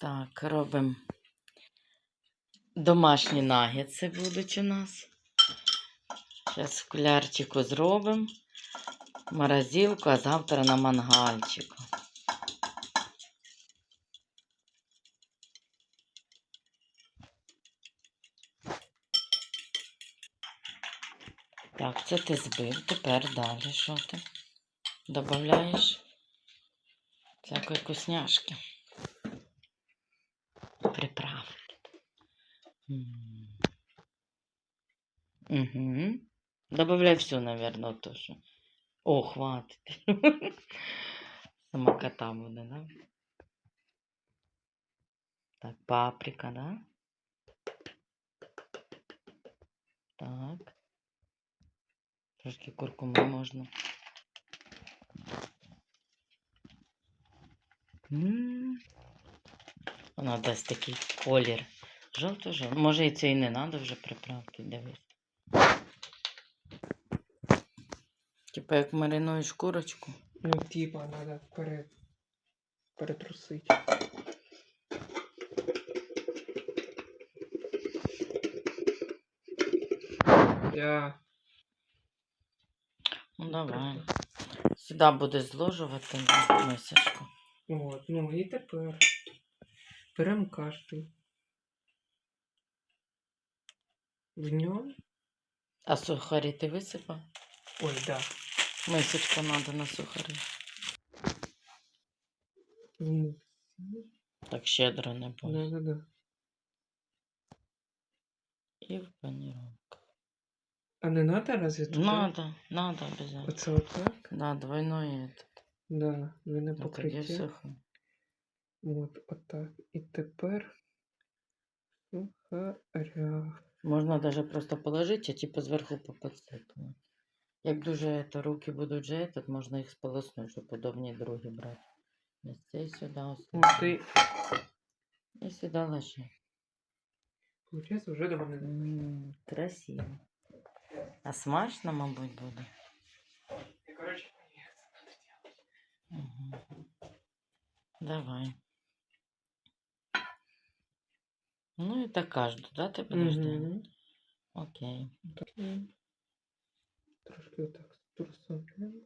Так, робимо домашні нагетси будуть у нас. Зараз в кулярчику зробимо. Морозилку, а завтра на мангальчику. Так, це ти збив. Тепер далі що ти? Добавляєш всякої вкусняшки. Приправки. Угу. Добавляй все, наверное, то, що. О, хватить. Самокота буде, да? Так, паприка, да? Так. Трошки куркуми можна. М. Вона дасть такий колір. Жовто-жовто. Може і це і не треба вже приправки, дивись. Типа як маринуєш курочку. Ну, типа, надо вперед. Перетрусить. Да. Ну давай. Сюди буде зложувати мисочку. От, ну і тепер беремо кашту. В ньому. А сухарі ти висипав? Ой, да. Мисочку треба на сухарі. Вниз. Так щедро не буде. Да, да, да. І в паніровку. А не надо разве туда? Надо, надо обязательно. Оце отак? Да, двойное это. Да, двойне А тоді покриття. сухо. От, отак. І тепер сухаря. Можна даже просто положити, а типу зверху поподсипати. Як дуже это, руки будуть же, тут можна їх сполоснути, щоб удобні другі брати. Ось цей сюди, ось ти, І сюди ложи. получається, вже доволі. М, Красиво. А смачно, мабуть, буде. Угу. Давай. Ну, это каждую, да, ты будешь делать? Угу. Окей. Трошки отак струсуємо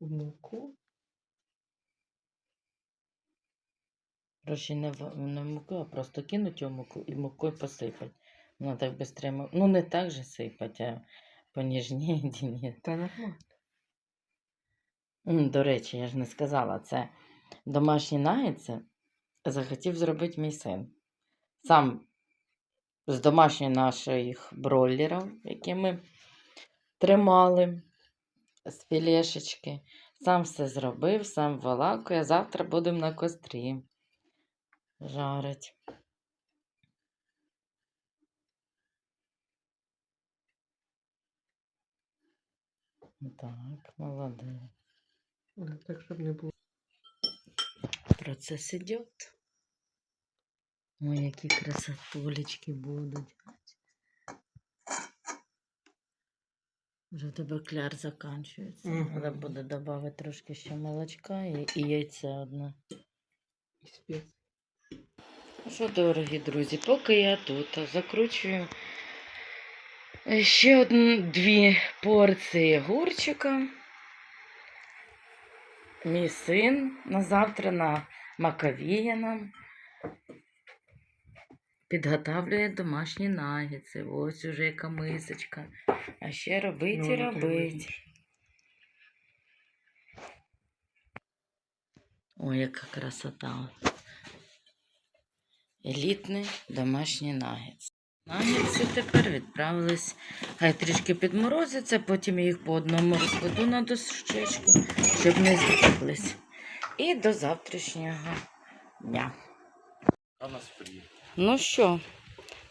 в муку. Проще не, в, не в муку, а просто кинуть його в муку і мукою посипати. Ну, так быстрее. Ну, не так же сипати, а поніжніє, ні. Та нормально. М, До речі, я ж не сказала, це домашні нагетси захотів зробити мій син. Сам з домашніх наших бройлерів, які ми тримали з філешечки. Сам все зробив, сам валакує. Завтра будемо на кострі жарить. Так, молодець. Так, щоб не було. Процесс идет. Ой, які красотулечки будуть. Вже в тебе кляр закінчується. Мгм. Треба буде додати трошки ще молочка і, і яйце одне. І спец. Ну що, дорогі друзі, поки я тут закручую ще одну, дві порції огурчика. Мій син на завтра на Маковія нам підготавлює домашні нагетси. Ось уже яка мисочка. А ще робить і Ну, робить. Ой, яка красота. Елітний домашній нагетс. Нагетси тепер відправились. Хай трішки підморозиться, потім я їх по одному розкладу на дощечку, щоб не збіглись. І до завтрашнього дня. А нас приїхав. Ну що,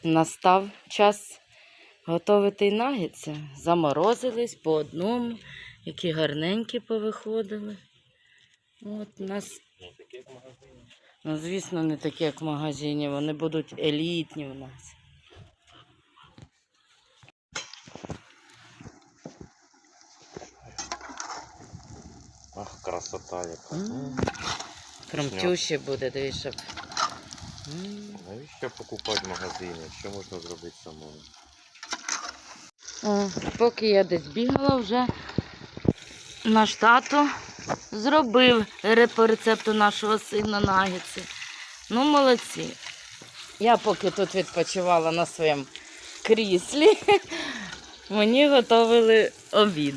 настав час готувати нагетси. Заморозились по одному, які гарненькі повиходили. От нас Не таке як в магазині. Ну, звісно, не такі, як в магазині, вони будуть елітні у нас. Ах, красота яка. М. Хромтющий буде, щоб. Навіщо покупати в магазині, якщо можна зробити самому? О, поки я десь бігала вже, наш тато зробив по рецепту нашого сина нагетси. Ну, молодці. Я поки тут відпочивала на своєму кріслі, мені готували обід.